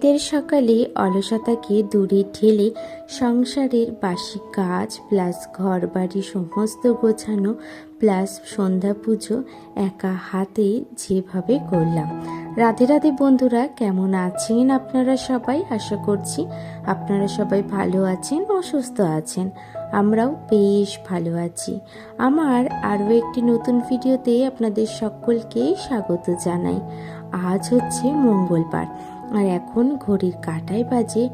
শীতের সকালে অলসতাকে দূরে ঠেলে সংসারের বাসি কাজ প্লাস ঘর বাড়ি সমস্ত গোছানো প্লাস সন্ধ্যা পুজো একা হাতে যেভাবে করলাম। রাধে রাধে বন্ধুরা, কেমন আছেন আপনারা সবাই? আশা করছি আপনারা সবাই ভালো আছেন ও সুস্থ আছেন। আমরাও বেশ ভালো আছি। আমার আরও একটি নতুন ভিডিওতে আপনাদের সকলকে স্বাগত জানাই। আজ হচ্ছে মঙ্গলবার। আর এখন ঘড়ির কাটায় বাজে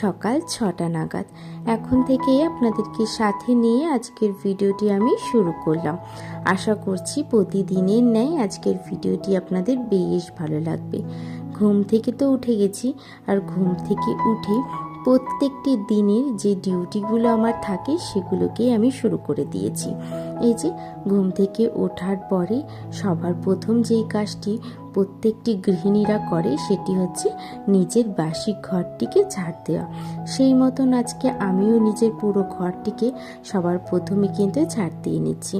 সকাল ছটা নাগাদ। এখন থেকেই আপনাদেরকে সাথে নিয়ে আজকের ভিডিওটি আমি শুরু করলাম। আশা করছি প্রতিদিনের ন্যায় আজকের ভিডিওটি আপনাদের বেশ ভালো লাগবে। ঘুম থেকে তো উঠে গেছি, আর ঘুম থেকে উঠে প্রত্যেকটি দিনের যে ডিউটিগুলো আমার থাকে সেগুলোকেই আমি শুরু করে দিয়েছি। এই যে ঘুম থেকে ওঠার পরে সবার প্রথম যেই কাজটি প্রত্যেকটি গৃহিণীরা করে সেটি হচ্ছে নিজের বাসি ঘরটিকে ঝাড় দেওয়া। সেই মতন আজকে আমিও নিজের পুরো ঘরটিকে সবার প্রথমে কিন্তু ঝাড় দিয়ে নিচ্ছি।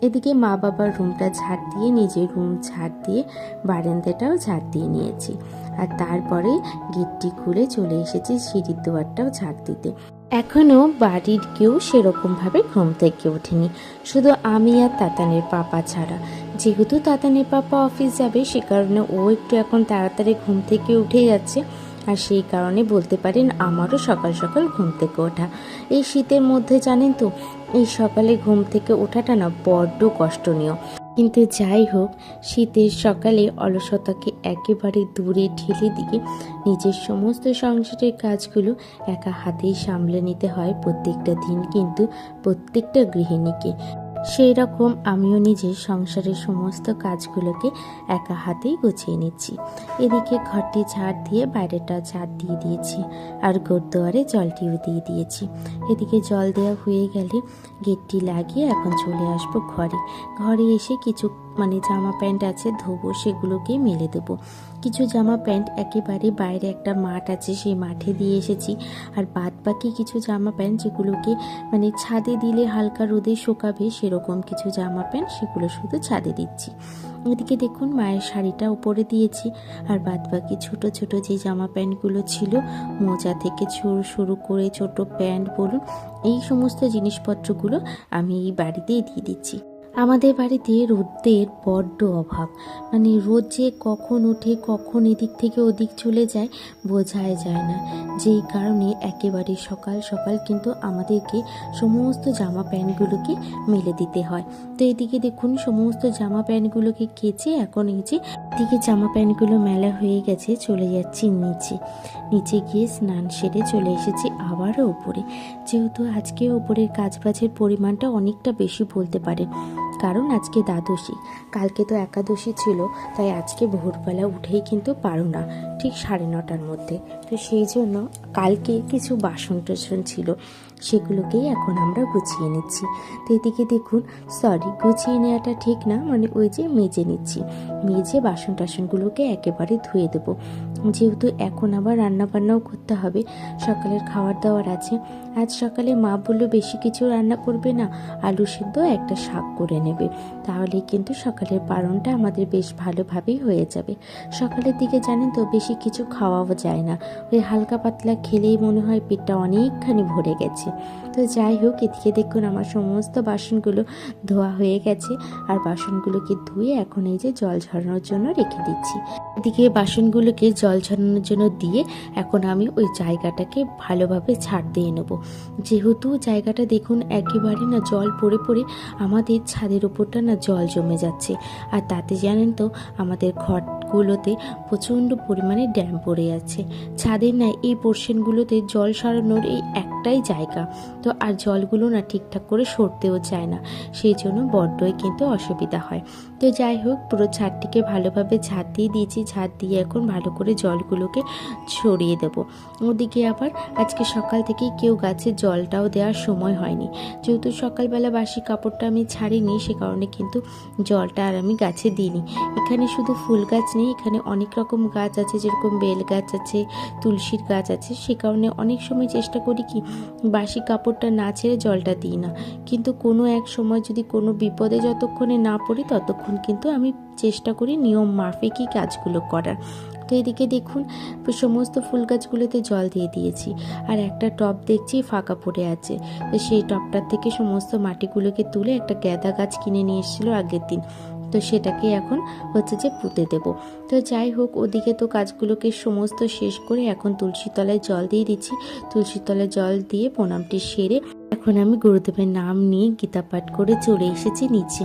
এদিকে মা বাবার রুমটা ঝাড় দিয়ে নিজের রুম ঝাড় দিয়ে বারান্দাটাও ঝাড় দিয়ে নিয়েছি। আর তারপরে গেটটি খুলে চলে এসেছি সিঁড়ির দুয়ারটাও ঝাড় দিতে। এখনও বাড়ির কেউ সেরকমভাবে ঘুম থেকে ওঠেনি। শুধু আমি আর তাতানের পাপা ছাড়া। যেহেতু তাতানের পাপা অফিস যাবে, সে কারণে ও একটু এখন তাড়াতাড়ি ঘুম থেকে উঠে যাচ্ছে। আর সেই কারণে বলতে পারেন আমারও সকাল সকাল ঘুম থেকে ওঠা। এই শীতের মধ্যে জানেন তো, এই সকালে ঘুম থেকে ওঠাটা না বড্ড কষ্টনীয়। কিন্তু যাই হোক, শীতের সকালে অলসতাকে একেবারে দূরে ঠেলে দিয়ে নিজের সমস্ত সংসারের কাজগুলো একা হাতেই সামলে নিতে হয় প্রত্যেকটা দিন কিন্তু প্রত্যেকটা গৃহিণীকে। সেই রকম আমিও নিজের সংসারের সমস্ত কাজগুলোকে একা হাতেই গুছিয়ে নিচ্ছি। এদিকে ঘরটি ঝাড় দিয়ে বাইরেটা ঝাড় দিয়ে দিয়েছি আর গোরদুয়ারে জলটিও দিয়ে দিয়েছি। এদিকে জল দেওয়া হয়ে গেলে গেটটি লাগিয়ে এখন চলে আসব ঘরে। ঘরে এসে কিছু মানে জামা প্যান্ট আছে, ধোবো, সেগুলোকে মেলে দেবো। কিছু জামা প্যান্ট একেবারে বাইরে একটা মাঠ আছে, সেই মাঠে দিয়ে এসেছি। আর বাদ বাকি কিছু জামা প্যান্ট যেগুলোকে মানে ছাদে দিলে হালকা রোদে শোকাবে, সেরকম কিছু জামা প্যান্ট সেগুলো শুধু ছাদে দিচ্ছি। এদিকে দেখুন, মায়ের শাড়িটা উপরে দিয়েছি। আর বাদ বাকি ছোট ছোট যে জামা প্যান্টগুলো ছিল, মোজা থেকে শুরু শুরু করে ছোট প্যান্ট বলুন, এই সমস্ত জিনিসপত্রগুলো আমি এই বাড়িতেই দিয়ে দিচ্ছি। আমাদের বাড়িতে রোদের বড্ড অভাব। মানে রোদ যে কখন ওঠে, কখন এদিক থেকে ওদিক চলে যায়, বোঝাই যায় না। যেই কারণে একেবারে সকাল সকাল কিন্তু আমাদেরকে সমস্ত জামা প্যান্টগুলোকে মেলে দিতে হয়। তো এদিকে দেখুন, সমস্ত জামা প্যান্টগুলোকে কেচে এখন এই যে এদিকে জামা প্যান্টগুলো মেলা হয়ে গেছে, চলে যাচ্ছি নিচে। নিচে গিয়ে স্নান সেরে চলে এসেছি আবারও উপরে। যেহেতু আজকে উপরের কাজবাজের পরিমাণটা অনেকটা বেশি বলতে পারে কারণ আজকে দ্বাদশী। কালকে তো একাদশী ছিল, তাই আজকে ভোরবেলা উঠেই কিন্তু পারো না, ঠিক সাড়ে নটার মধ্যে। তো সেই জন্য কালকে কিছু বাসন টাসন ছিল, সেগুলোকেই এখন আমরা গুছিয়ে নিচ্ছি। তো এদিকে দেখুন সরি গুছিয়ে নেওয়াটা ঠিক না মানে ওই যে মেজে নিচ্ছি। মেজে বাসন টাসনগুলোকে একেবারে ধুয়ে দেবো। যেহেতু এখন আবার রান্না বান্নাও করতে হবে, সকালের খাবার দাবার আছে। আজ সকালে মা বলল বেশি কিছু রান্না করবে না, আলু সিদ্ধ একটা শাক করে নেবে। তাহলে কিন্তু সকালের পারণটা আমাদের বেশ ভালোভাবেই হয়ে যাবে। সকালের দিকে জানেন তো, বেশি কিছু খাওয়াও যায় না। ওই হালকা পাতলা খেলেই মনে হয় পেটটা অনেকখানি ভরে গেছে। তো যাই হোক, এদিকে দেখুন আমার সমস্ত বাসনগুলো ধোয়া হয়ে গেছে আর বাসনগুলোকে ধুয়ে এখন এই যে জল ঝরানোর জন্য রেখে দিচ্ছি। এদিকে বাসনগুলোকে জল ঝরানোর জন্য দিয়ে এখন আমি ওই জায়গাটাকে ভালোভাবে ছাড় দিয়ে নেব। যেহেতু জায়গাটা দেখুন একেবারে না জল পড়ে পড়ে আমাদের ছাদের ওপরটা না জল জমে যাচ্ছে। আর তাতে জানেন তো, আমাদের ঘরগুলোতে প্রচণ্ড পরিমাণে ড্যাম পড়ে যাচ্ছে ছাদের ন্যায় এই পোর্শনগুলোতে জল সরানোর এই একটাই জায়গা। তো আর জলগুলো না ঠিকঠাক করে সরতেও চায় না। সেই জন্য বড্ডই কিন্তু অসুবিধা হয়। তো যাই হোক, পুরো ছাদটিকে ভালোভাবে ঝাঁট দিয়ে দিয়েছি। ঝাঁট দিয়ে এখন ভালো করে জলগুলোকে ছড়িয়ে দেবো। ওদিকে আবার আজকে সকাল থেকেই কেউ গাছে জলটাও দেওয়ার সময় হয়নি। যেহেতু সকালবেলা বাসি কাপড়টা আমি ছাড়িনি, সে কারণে কিন্তু জলটা আর আমি গাছে দিইনি। এখানে শুধু ফুল গাছ নেই, এখানে অনেক রকম গাছ আছে, যেরকম বেল গাছ আছে, তুলসীর গাছ আছে। সে কারণে অনেক সময় চেষ্টা করি কি বাসি কাপড়টা না ছেড়ে জলটা দিই না। কিন্তু কোনো এক সময় যদি কোনো বিপদে যতক্ষণে না পড়ি, ততক্ষণ কিন্তু আমি চেষ্টা করি নিয়ম মাফিকই কাজগুলো করার। তো এদিকে দেখুন, সমস্ত ফুল গাছগুলোতে জল দিয়ে দিয়েছি। আর একটা টব দেখছি ফাঁকা পড়ে আছে। তো সেই টবটার থেকে সমস্ত মাটিগুলোকে তুলে একটা গ্যাদা গাছ কিনে নিয়ে এসেছিল আগের দিন। তো সেটাকে এখন হচ্ছে যে পুঁতে দেব। তো যাই হোক, ওদিকে তো কাজগুলোকে সমস্ত শেষ করে এখন তুলসী তলায় জল দিয়ে দিচ্ছি। তুলসী তলায় জল দিয়ে প্রণামটি সেরে এখন আমি গুরুদেবের নাম নিয়ে গীতা পাঠ করে চলে এসেছি নিচে।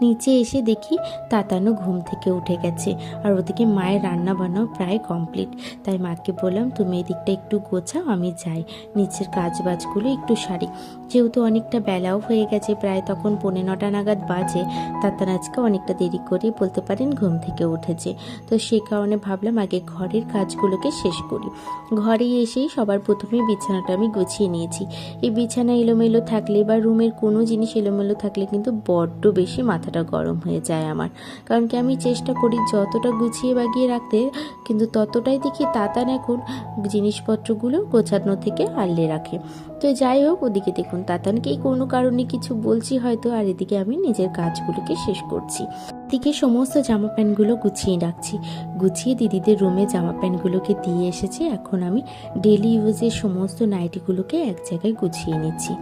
নিচে এসে দেখি তাতানো ঘুম থেকে উঠে গেছে আর ওদিকে মায়ের রান্না বান্নাও প্রায় কমপ্লিট। তাই মাকে বললাম, তুমি এদিকটা একটু গোছাও, আমি যাই। নিচের কাজ বাজগুলো একটু সারি। যেহেতু অনেকটা বেলাও হয়ে গেছে, প্রায় তখন পৌনে নটা নাগাদ বাজে। তাতান আজকে অনেকটা দেরি করে বলতে পারেন ঘুম থেকে উঠেছে। তো সে কারণে ভাবলাম আগে ঘরের কাজগুলোকে শেষ করি। ঘরে এসেই সবার প্রথমে বিছানাটা আমি গুছিয়ে নিয়েছি। এই বিছানা এলোমেলো থাকলে বা রুমের কোনো জিনিস এলোমেলো থাকলে কিন্তু বড্ড বেশি মাথাটা গরম হয়ে যায় আমার। কারণ কি আমি চেষ্টা করি যতটা গুছিয়ে বাগিয়ে রাখতে, কিন্তু ততটাই দেখি তাতান এখন জিনিসপত্রগুলো গোছানো থেকে আড়লে রাখে। তো যাই হোক, ওদিকে দেখুন তাতানকেই কোনো কারণে কিছু বলছি হয়তো, আর এদিকে আমি নিজের কাজগুলোকে শেষ করছি। দিকে সমস্ত জামা প্যান্টগুলো গুছিয়ে রাখছি। গুছিয়ে দিদিদের রুমে জামা প্যান্টগুলোকে দিয়ে এসেছি। এখন আমি ডেলি ইউজের সমস্ত নাইটিগুলোকে এক জায়গায় গুছিয়ে নিচ্ছি।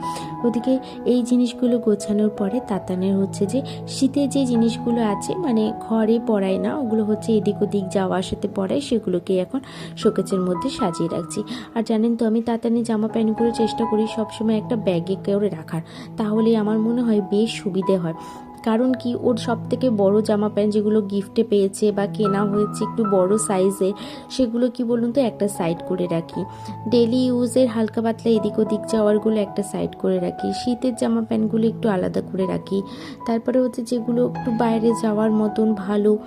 ওদিকে এই জিনিসগুলো গোছানোর পরে তাতানের হচ্ছে যে শীতে যে জিনিসগুলো আছে মানে ঘরে পড়ায় না, ওগুলো হচ্ছে এদিক ওদিক যাওয়া আসাতে পড়ায়, সেগুলোকে এখন শোকেচের মধ্যে সাজিয়ে রাখছি। আর জানেন তো, আমি তাতানের জামা প্যান্টগুলো চেষ্টা করি সবসময় একটা ব্যাগে করে রাখার। তাহলে আমার মনে হয় বেশ সুবিধে হয়। কারণ কি, ওর সব থেকে বড়ো জামা প্যান্ট যেগুলো গিফটে পেয়েছে বা কেনা হয়েছে একটু বড় সাইজে সেগুলো কি বলুন তো, একটা সাইড করে রাখি। ডেলি ইউজের হালকা পাতলা এদিক ওদিক যাওয়ারগুলো একটা সাইড করে রাখি। শীতের জামা প্যান্টগুলো একটু আলাদা করে রাখি। তারপরে হচ্ছে যেগুলো একটু বাইরে যাওয়ার মতন ভালো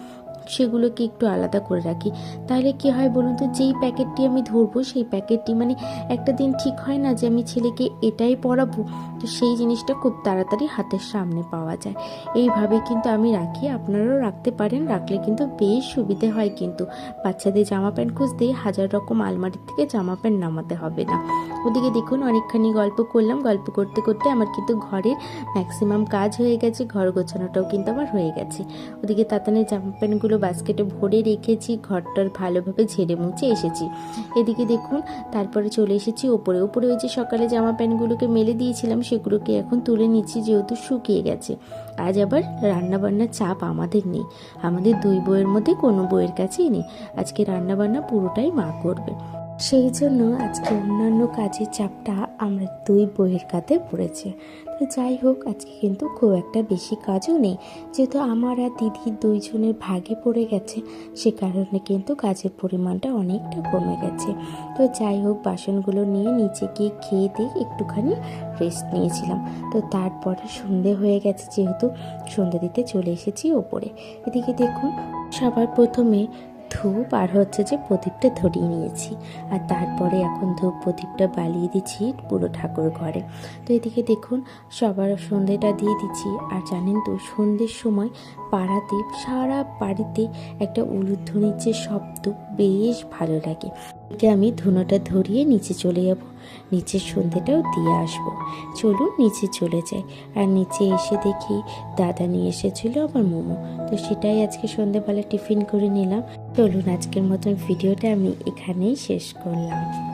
সেগুলোকে একটু আলাদা করে রাখি। তাহলে কি হয় বলুন তো, যেই প্যাকেটটি আমি ধরবো, সেই প্যাকেটটি মানে একটা দিন ঠিক হয় না যে আমি ছেলেকে এটাই পরাবো তো সেই জিনিসটা খুব তাড়াতাড়ি হাতের সামনে পাওয়া যায়। এইভাবে কিন্তু আমি রাখি, আপনারাও রাখতে পারেন, রাখলে কিন্তু বেশ সুবিধে হয় কিন্তু। বাচ্চাদের জামা প্যান্ট খুঁজতে হাজার রকম আলমারির থেকে জামা প্যান্ট নামাতে হবে না। ওদিকে দেখুন, অনেকখানি গল্প করলাম। গল্প করতে করতে আমার কিন্তু ঘরের ম্যাক্সিমাম কাজ হয়ে গেছে, ঘর গোছানোটাও কিন্তু আমার হয়ে গেছে। ওদিকে তাতানের জামা প্যান্টগুলো বাস্কেটে ভরে রেখেছি, ঘরটার ভালোভাবে ঝেড়ে মুছে এসেছি। এদিকে দেখুন, তারপরে চলে এসেছি ওপরে। ওপরে ওই যে সকালে জামা প্যান্টগুলোকে মেলে দিয়েছিলাম, সেগুলোকে এখন তুলে নিচ্ছি যেহেতু শুকিয়ে গেছে। আজ আবার রান্নাবান্নার চাপ আমাদের নেই। আমাদের দুই বইয়ের মধ্যে কোনো বইয়ের কাছেই নেই। আজকে রান্নাবান্না পুরোটাই মা করবে। সেই জন্য আজকে অন্যান্য কাজের চাপটা আমরা দুই বইয়ের কাঁধে পড়েছে। তো যাই হোক, আজকে কিন্তু খুব একটা বেশি কাজও নেই। যেহেতু আমার আর দিদির দুইজনের ভাগে পড়ে গেছে, সে কারণে কিন্তু কাজের পরিমাণটা অনেকটা কমে গেছে। তো যাই হোক, বাসনগুলো নিয়ে নিচে গিয়ে খেয়ে দিয়ে একটুখানি রেস্ট নিয়েছিলাম। তো তারপরে সন্ধে হয়ে গেছে যেহেতু, সন্ধে দিতে চলে এসেছি ওপরে। এদিকে দেখুন, সবার প্রথমে ধূপ আর হচ্ছে যে প্রদীপটা ধরিয়ে নিয়েছি। আর তারপরে এখন ধূপ প্রদীপটা বালিয়ে দিচ্ছি পুরো ঠাকুর ঘরে। তো এদিকে দেখুন, সবার সন্ধেটা দিয়ে দিচ্ছি। আর জানেন তো, সন্ধ্যের সময় পাড়াতে, সারা বাড়িতে একটা উলুধ্বনির যে শব্দ বেশ ভালো লাগে। আমি ধুনোটা ধরিয়ে নিচে চলে যাব। নিচের সন্ধেটাও দিয়ে আসব। চলুন নিচে চলে যাই। আর নিচে এসে দেখি দাদা নিয়ে এসেছিল আমার মোমো। তো সেটাই আজকে সন্ধেবেলা টিফিন করে নিলাম। চলুন আজকের মতন ভিডিওটা আমি এখানেই শেষ করলাম।